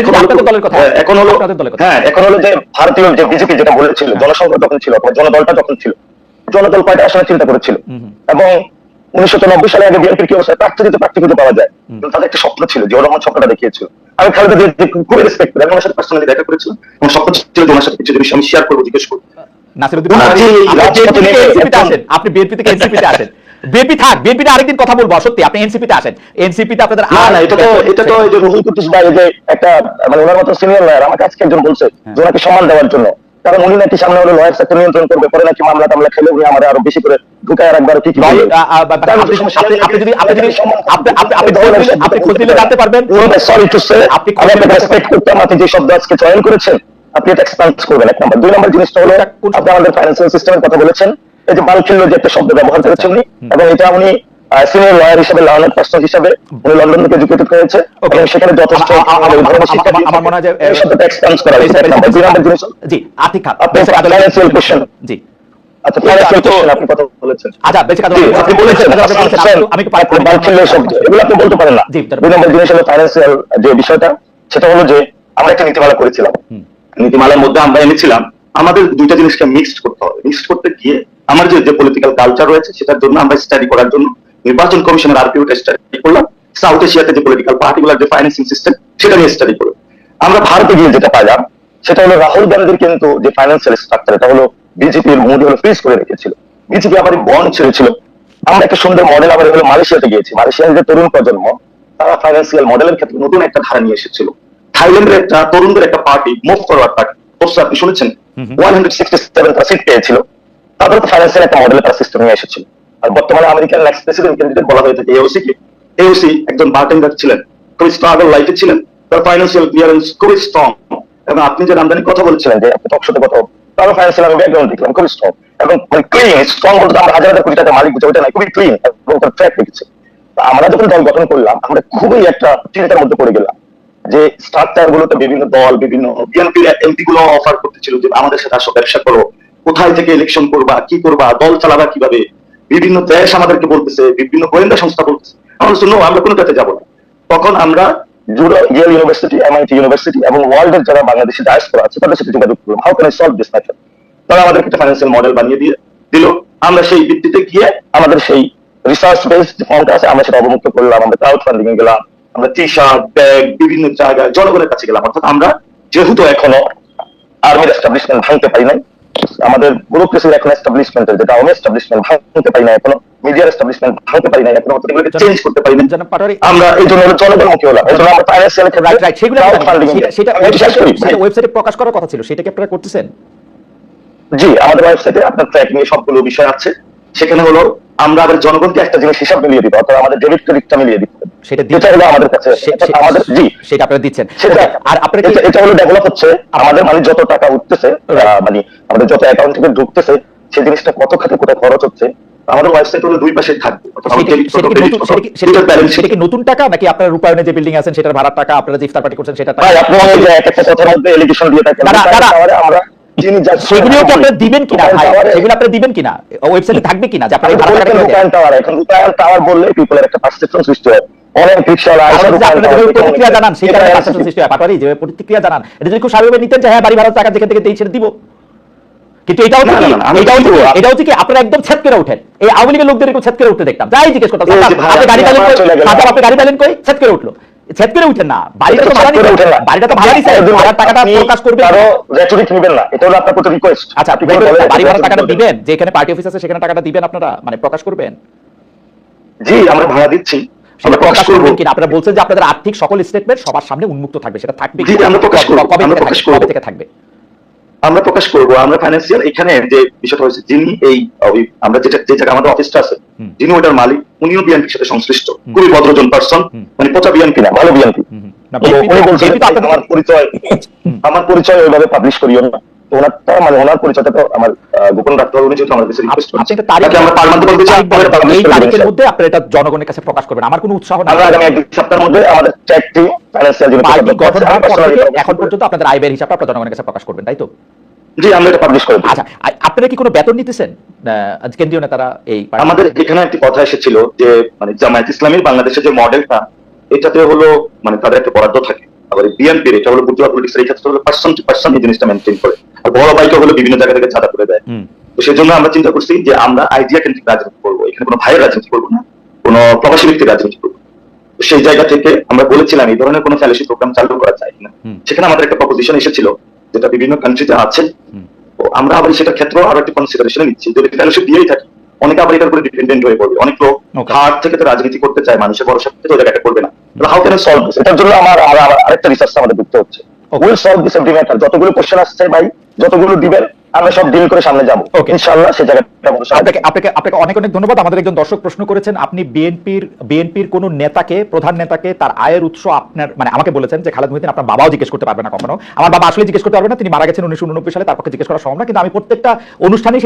এখন আপনাদের দলের কথা। হ্যাঁ, এখন হলো আপনাদের দলের কথা। হ্যাঁ এখন হলো যে ভারতীয় যে বিজেপি যেটা বলেছিল জনসংখ্যা যখন ছিল জনদলটা যখন ছিল জনদল কয়টা আসলে চিন্তা করেছিল। এবং উনিশশো নব্বই সালে আগে বিএনপির কি অবস্থা? প্রার্থী দিতে প্রার্থী খুঁজে পাওয়া যায়। তাদের একটা স্বপ্ন ছিল যে ওরকম স্বপ্নটা দেখিয়েছিল। আমি খালেদা জিয়ার খুবই রেসপেক্ট করি। আমি ওনার সাথে পার্সোনালি দেখা করেছিলাম। এবং স্বপ্ন ছিল যে ওনার সাথে কিছু জিনিস আমি শেয়ার করব জিজ্ঞেস করব। আপনি বিএনপি থেকে এনসিপিতে আসেন। বিএনপি থেকে বিএনপিতে আরেকদিন কথা বলব সত্যি আপনি এনসিপিতে আসেন। এনসিপিতে আপনাদের আর না এটা তো এটা তো এই যে রুহুল কুদ্দুস ভাই যে একটা মানে ওনার মতো সিনিয়র লয়ার আমাকে আজকে একজন বলছে যে ওনাকে সম্মান দেওয়ার জন্য। কারণ উনি নাকি সামনে হলো লয়ার সেক্টর নিয়ন্ত্রণ করবে পরে নাকি মামলা টামলা খেলে উনি আমাদের আরও বেশি করে ঢুকায় রাখবার কি কি আপনি- যদি- আপনি যদি- আপনি- আপনি- খোঁজ নিলে- আপনি খোঁজ নিলে। জানতে পারবেন। সরি টু সে আপনি রেসপেক্ট করতাম আপনি যে শব্দ আজকে চয়ন করেছেন আপনি এটা এক্সপান্স করবেন। এক নাম্বার দুই নাম্বার জিনিসটা হলো আপনি আমাদের ফাইন্যান্সিয়াল সিস্টেমের কথা বলেছেন। এই যে বালখিল্য যে একটা শব্দ ব্যবহার করেছেন উনি এবং এটা উনি সিনিয়র লয়ার হিসেবে লার্নার পার্সন হিসেবে উনি লন্ডন থেকে এডুকেটেড হয়েছে এবং সেখানে যথেষ্ট আমার মনে হয় যে শব্দটা এক্সপান্স করা হয়েছে। এক নাম্বার দুই নাম্বার জিনিস। জি আচ্ছা ফাইন্যান্সিয়াল কোশ্চেন আপনি কথা বলেছেন। আচ্ছা আপনি বলেছেন আচ্ছা, আপনি বলেছেন, আমি- আমি পারি- বালখিল্য শব্দ এগুলো আপনি বলতে পারেন না। দুই নম্বর জিনিস হলো ফাইন্যান্সিয়াল যে বিষয়টা সেটা হলো যে আমরা একটা নীতিমালা করেছিলাম। নীতিমালার মধ্যে আমরা এনেছিলাম আমাদের দুইটা জিনিসকে মিক্সড করতে হবে। মিক্সড করতে গিয়ে আমার যে পলিটিক্যাল কালচার রয়েছে সেটার জন্য আমরা স্টাডি করার জন্য নির্বাচন কমিশনের আরপিওটা স্টাডি করলাম। সাউথ এশিয়াতে যে পলিটিক্যাল পার্টিকুলার যে ফাইন্যান্সিং সিস্টেম সেটা নিয়ে স্টাডি করলাম। আমরা ভারতে গিয়ে যেটা পাইলাম সেটা হলো রাহুল গান্ধীর কিন্তু যে ফাইন্যান্সিয়াল স্ট্রাকচার এটা হলো বিজেপির মোদী হলো ফ্রিজ করে রেখেছিল। বিজেপি আবার বন্ড ছেড়েছিল। আমরা একটা সুন্দর মডেল আবার হলো মালয়েশিয়াতে গিয়েছি। মালয়েশিয়ার যে তরুণ প্রজন্ম তারা ফাইন্যান্সিয়াল মডেলের ক্ষেত্রে নতুন একটা ধারা নিয়ে এসেছিল। থাইল্যান্ডের একটা তরুণদের একটা পার্টি মুভ ফরওয়ার্ড পার্টি অবশ্য আপনি শুনেছেন? One hundred sixty seven seat পেয়েছিল। তাদের তো ফাইন্যান্সিয়াল একটা মডেলের তারা সিস্টেম নিয়ে এসেছিল। আর বর্তমানে আমেরিকার নেক্সট প্রেসিডেন্ট ক্যান্ডিডেট বলা হয়ে থাকে এওসি কে। এওসি একজন বার্টেন্ডার ছিলেন, খুবই স্ট্রাগল লাইফে ছিলেন। তার ফাইন্যান্সিয়াল ক্লিয়ারেন্স খুবই স্ট্রং এবং আপনি যে আমদানির কথা বলছিলেন যে, আপনি টকশোতে কথা তারও ফাইন্যান্সিয়াল আমি ব্যাকগ্রাউন্ড দেখলাম, খুবই স্ট্রং এবং মানে ক্লিন স্ট্রং বলতে আমরা হাজার হাজার কোটি টাকা মালিক বুঝে ওইটা নাই খুবই ক্লিন এবং তার ট্র্যাক রেখেছে আমরা যখন দল গঠন করলাম, আমরা খুবই একটা চিন্তার মধ্যে পড়ে গেলাম যে স্ট্রাকচার গুলোতে বিভিন্ন দল, বিভিন্ন বিএনপি এমপি গুলো অফার করতেছিল যে, আমাদের সাথে আসো, ব্যবসা করো। কোথায় থেকে ইলেকশন করবা কি করবা দল চালাবা কীভাবে? বিভিন্ন দেশ আমাদেরকে বলতেছে বিভিন্ন গোয়েন্দা সংস্থা বলতেছে। আমরা বলছি, "No, আমরা কোনোটাতে যাব না। তখন আমরা ইয়েল ইউনিভার্সিটি এমআইটি ইউনিভার্সিটি এবং ওয়ার্ল্ডের যারা আছে তাদের সাথে যোগাযোগ করলাম। How can I solve this matter তারা একটা ফাইন্যান্সিয়াল মডেল বানিয়ে দিয়ে দিল। আমরা সেই ভিত্তিতে গিয়ে আমাদের সেই রিসার্চ ফর্মটা আছে আমরা সেটা অবমুক্ত করলাম। আমরা ক্রাউড ফান্ডিং এ গেলাম। আমরা টি শার্ট ব্যাগ বিভিন্ন জায়গায় জনগণের কাছে গেলাম। অর্থাৎ আমরা যেহেতু এখনও আর্মির এস্টাবলিশমেন্ট ভাঙতে পারি নাই আমাদের ব্যুরোক্রেসির এখন এস্টাবলিশমেন্টের যেটা আর্মি এস্টাবলিশমেন্ট ভাঙতে পারি না এখনও মিডিয়ার এস্টাবলিশমেন্ট ভাঙতে পারি না এখনও এগুলোকে চেঞ্জ করতে পারি না। আমরা এই জন্য জনগণমুখী হলাম এই জন্য আমরা ফাইন্যান্সিয়াল রাইট রাইট সেগুলো আমি সেটা- ওয়েবসাইটে প্রকাশ করার কথা ছিল সেটা কি আপনারা করতেছেন? জি আমাদের ওয়েবসাইটে আপনার ট্র্যাকিং এর সবগুলো বিষয় আছে সেখানে হলো আমরা আবার জনগণকে একটা জিনিস হিসাব মিলিয়ে দিব অর্থাৎ আমাদের ডেবিট ক্রেডিটটা মিলিয়ে দিতে হবে। সেটা যেটা হলো আমাদের কাছে। আমাদের জি। সেটা আপনারা দিচ্ছেন। আর আপনারা এটা- হলো ডেভেলপ হচ্ছে। আমাদের মানে যত টাকা উঠতেছে মানে আমাদের যত অ্যাকাউন্ট থেকে ঢুকতেছে সেই জিনিসটা কত খাতে কোথায় খরচ হচ্ছে আমাদের ওয়েবসাইট হলো দুই পাশে থাকবে। সেটা- কি নতুন টাকা? নাকি আপনার রূপায়ণে যে বিল্ডিং আছেন সেটার ভাড়ার টাকা আপনারা যে ইফতার পার্টি করছেন সেটা ভাই আপনি একটা এলিগেশন দিয়ে থাকেন। আমরা যিনি সেগুলিও কি আপনারা দিবেন কিনা ভাই? সেগুলো আপনারা দিবেন কিনা? ওয়েবসাইটে থাকবে কিনা? যে আপনারা? রূপায়ণ টাওয়ার এখন রূপায়ণ টাওয়ার বললে পিপলের একটা পারসেপশন সৃষ্টি হয়। অনেক প্রতিক্রিয়া জানান সেই কারণে পার্সেপশন সৃষ্টি হয়। পাটোয়ারি যে প্রতিক্রিয়া জানান। এটা যদি খুব স্বাভাবিক নিতেন যে হ্যাঁ বাড়ি ভাড়া টাকা যেখান থেকে দেই সেটা দিব। কিন্তু এটা হচ্ছে কি না, না, আমি এটা হচ্ছে কি? এটা হচ্ছে কি? আপনারা একদম ছেদ করে ওঠেন। এই আওয়ামী লীগের লোকদের একটু ছেদ করে উঠতে দেখতাম। যাই জিজ্ঞেস করতাম আপনি গাড়ি কই? আপনি পেলেন কই? ছেদ করে উঠল। ছেদ করে উঠেন না। বাড়িটা তো ভাড়া। বাড়িটা তো ভাড়া নিছে ভাড়ার টাকাটা প্রকাশ করবে আরও রেটরিক নেবেন না। এটা হলো আপনার প্রতি রিকোয়েস্ট আচ্ছা আপনি বাড়ি ভাড়ার টাকাটা দিবেন? যে এখানে পার্টি অফিস আছে সেখানে টাকাটা দিবেন আপনারা? মানে প্রকাশ করবেন? জি আমরা ভাড়া দিচ্ছি। আমরা প্রকাশ করব করব। কিনা? আপনারা বলছেন যে আপনাদের আর্থিক সকল স্টেটমেন্ট সবার সামনে উন্মুক্ত থাকবে। সেটা থাকবে জি, আমরা প্রকাশ করব। কবে থেকে থাকবে? করব। কবে থেকে থাকবে আমরা প্রকাশ করব আমরা ফাইন্যান্সিয়াল এখানে যে বিষয়টা হয়েছে যিনি এই আমরা যেটা যে জায়গায় আমাদের অফিসটা আছে। যিনি ওটার মালিক উনিও বিএনপির সাথে সংশ্লিষ্ট। খুবই ভদ্রজন পার্সন মানে পচা বিএনপি না ভালো বিএনপি আমার পরিচয় আমার পরিচয় ওইভাবে পাবলিশ করিও না। তো ওনারটা মানে ওনার পরিচয়টা তো আমার গোপন রাখতে হবে যেহেতু আমার কাছে রিকোয়েস্ট করছেন তারিখ আমরা বলতে চাই। এই তারিখের মধ্যে আপনারা এটা জনগণের কাছে প্রকাশ করবেন আমার কোনো উৎসাহ। আমরা আগামী এক সপ্তাহের মধ্যে আমাদের ট্র্যাক টিম ফাইন্যান্সিয়াল গঠন করছে, এখন পর্যন্ত আপনাদের আয় ব্যয়ের হিসাবটা আপনারা জনগণের কাছে প্রকাশ করবেন তাই তো জি আমরা এটা পাবলিশ করে দিই। আচ্ছা আপনারা কি কোনো বেতন নিতেছেন কেন্দ্রীয় নেতারা এই আমাদের এখানে একটি কথা এসেছিল যে মানে জামায়াত ইসলামীর বাংলাদেশের যে মডেলটা এটাতে হলো মানে তাদের একটা বরাদ্দ থাকে আবার বিএনপির এটা হলো বুদ্ধি পলিটিক্স এই ক্ষেত্রে হলো পার্সন টু পার্সন এই জিনিসটা মেনটেন করে। আর বড় ভাইকে হলো বিভিন্ন জায়গা থেকে চাঁদা করে দেয়। তো সেই জন্য আমরা চিন্তা করছি যে আমরা আইডিয়া কেন্দ্রিক রাজনীতি করব এখানে কোনো ভাইয়ের রাজনীতি করব না কোনো প্রবাসী ব্যক্তির রাজনীতি করব সেই জায়গা থেকে আমরা বলেছিলাম এই ধরনের কোনো ফেলোশিপ প্রোগ্রাম চালু করা যায় না। সেখানে আমাদের একটা প্রপোজিশন এসেছিল যেটা বিভিন্ন কান্ট্রিতে আছে। তো আমরা আবার সেটা ক্ষেত্র আরও একটা কনসিডারেশনে নিচ্ছি। যদি ফেলোশিপ দিয়েই থাকি অনেকে আবার এটার উপরে ডিপেন্ডেন্ট হয়ে পড়বে। অনেক লোক. হার্ট থেকে তো রাজনীতি করতে চায় মানুষের ভরসা তো জায়গাটা করবে না। হাউ ক্যান সলভ এটার জন্য আমার আর- আর- আরেকটা রিসার্চ আমাদের হচ্ছে। Will solve this every matter যতগুলো কোশ্চেন আসছে ভাই যতগুলো দিবেন আমরা সব ডিল করে সামনে যাব. ইনশাআল্লাহ সে জায়গাটা আপনাকে আপনাকে আপনাকে অনেক অনেক ধন্যবাদ। আমাদের একজন দর্শক প্রশ্ন করেছেন আপনি বিএনপির বিএনপির কোন নেতাকে প্রধান নেতাকে তার আয়ের উৎস আপনার মানে আমাকে বলেছেন যে খালেদ মহিউদ্দিন আপনার বাবাও জিজ্ঞেস করতে পারবে না কখনো। আমার বাবা আসলে জিজ্ঞেস করতে পারবে না তিনি মারা গেছেন উনিশশো উননব্বই সালে তার পক্ষে জিজ্ঞেস করা সম্ভব না। কিন্তু আমি প্রত্যেকটা অনুষ্ঠানে